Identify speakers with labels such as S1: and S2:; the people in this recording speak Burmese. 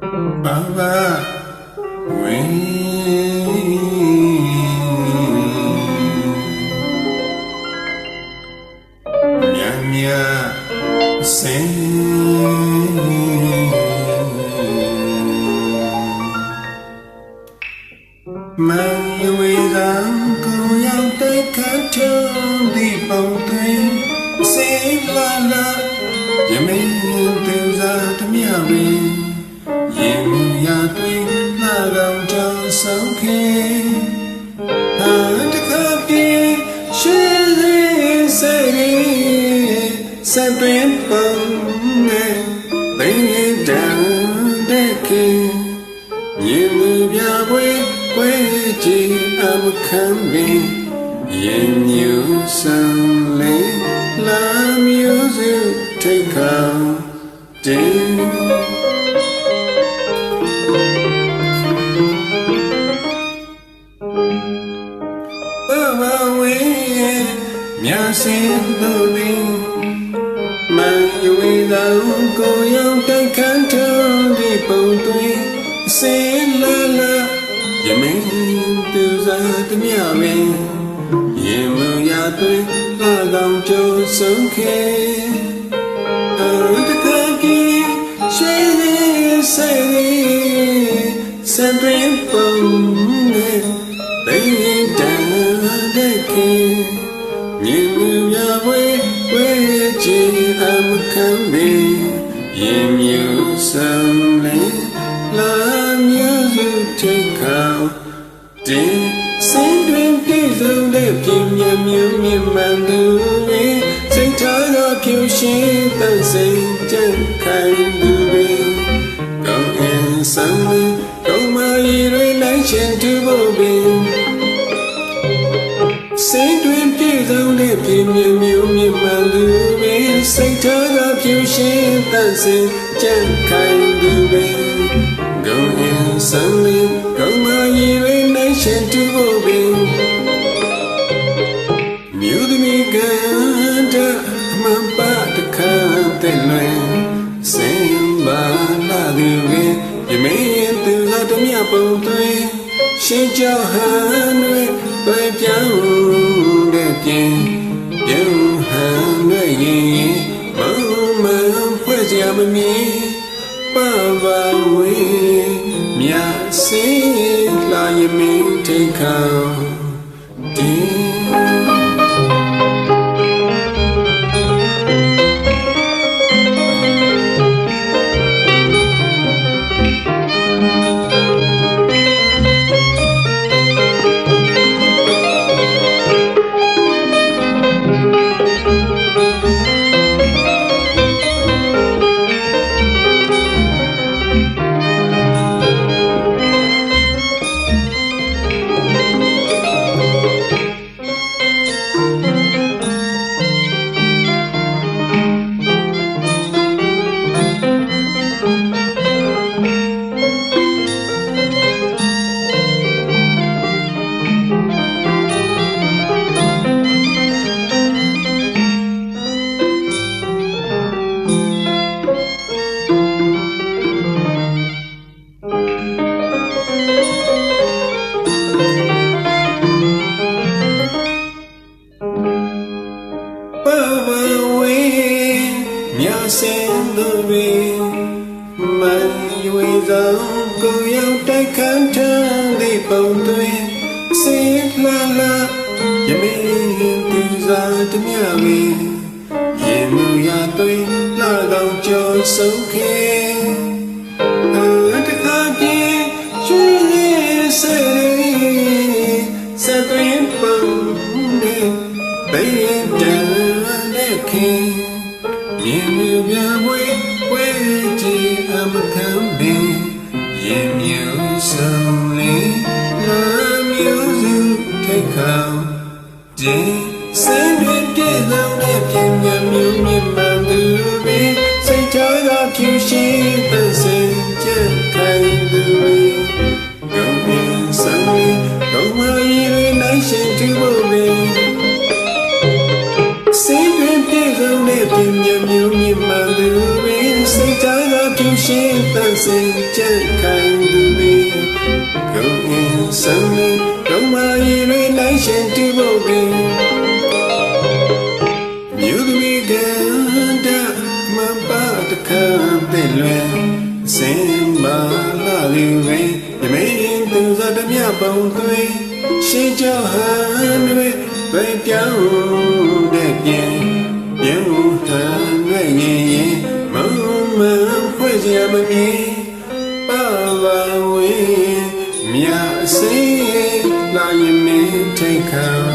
S1: ba ba Nya nya sen mang yêu ấy rằng câu nhau tới cả thơ đi bầu thơ ကြောင့်ဆုံးခေအာတခါပြေရှိစေစေစံတွင်ပုံနဲ့သိနေတန်တဲ့ခင်ရင်မူပြပွဲပွဲကြည်အမခံပင်ရင်မြူဆံလေးလာမျိုးစုထိတ်ခေါတင် ဝဝေမြတ်စင်သူပင်မန်ယဝေသာကိုရောက်တခန့်ထုံးဒီပုံတွင်စေလာလာယမင်းသူစားတမြပင်ရင်မူရာတွင်လာကောင်ကြိုးဆုံးခေအတကကြီးရွှေလေးစေလေးစံတွင်ပုံနဲ့သိတန်တဲ့ ခင်မြင်မှုမြဝဲဝဲချီအမခံမေရင်မြူစံလေလာမြူစုထိတ်ခေါတင်စင်တွင်ပြည့်စုံတဲ့ပြင်းမြမြူမြင်မှန်သူတွေစိတ်ထားသောဖြူရှင်တန်စိတ်ကြံ့ခိုင်သူတွေကောင်းကင်စံလေးကောင်းမရီတွေလိုက်ရှင်သူဖို့ပင် တဲ့ပြင်းမြမျိုးမြမှန်သူပင်စိတ်ထားသောဖြူရှင်တန်စင်ကြံ့ခိုင်သူပင်ဂုံရင်စံလင်းဂုံမကြီးတွေနိုင်ရှင်သူဖို့ပင်မြို့သမီးကတမပါတခါတဲ့လွင်စင်ပါလာသူပင်ပြမင်းသူလာတမြပုံတွင်ရှင်ကြောဟန်တွေပြပြောင်းတဲ့ပြင် ဖွဲ့ကြမမီပပါဝေမြစေလာယမင်းထိတ်ခေါ မြာစင်သူပင်မန်ရွေသောကိုရောက်တိုက်ခံထမ်းသည့်ပုံတွင်စေလာလာယမင်းသူစားတမြမီရေမူရာသွေးလာကောင်ကျော်ဆုံးခေ မြင်မြပြဝဲဝဲကြည်အမခံပင်ရင်မြူဆုံးလေးလာမျိုးစုထိတ်ခေါဒီစင်တွေပြည့်စုံတဲ့ပြင်မြမျိုးမြင်မှန်သူပင်စိတ်ချသောဖြူရှင်ပန်းစင် သောဖြူရှင်တန်စင်ကြံ့ခိုင်သူပင်ဂုံအင်းစံမီဒုံမာရီတွေနိုင်ရှင်တူဖို့ပင်မြို့သမီးကတမပါတခံတဲ့လွယ်စင်မာလာလူပင်ယမင်းသူစားတမြပုံသွေးရှင်းကြောဟန်တွေပဲပြောင်းတဲ့ပြင်ပြုံးထန်တွေရင်ရင်မုံမဖွဲ့စရာ မမြင်ပါပါဝေးမြတ်စေလာရင်မင်းထိတ်ခံ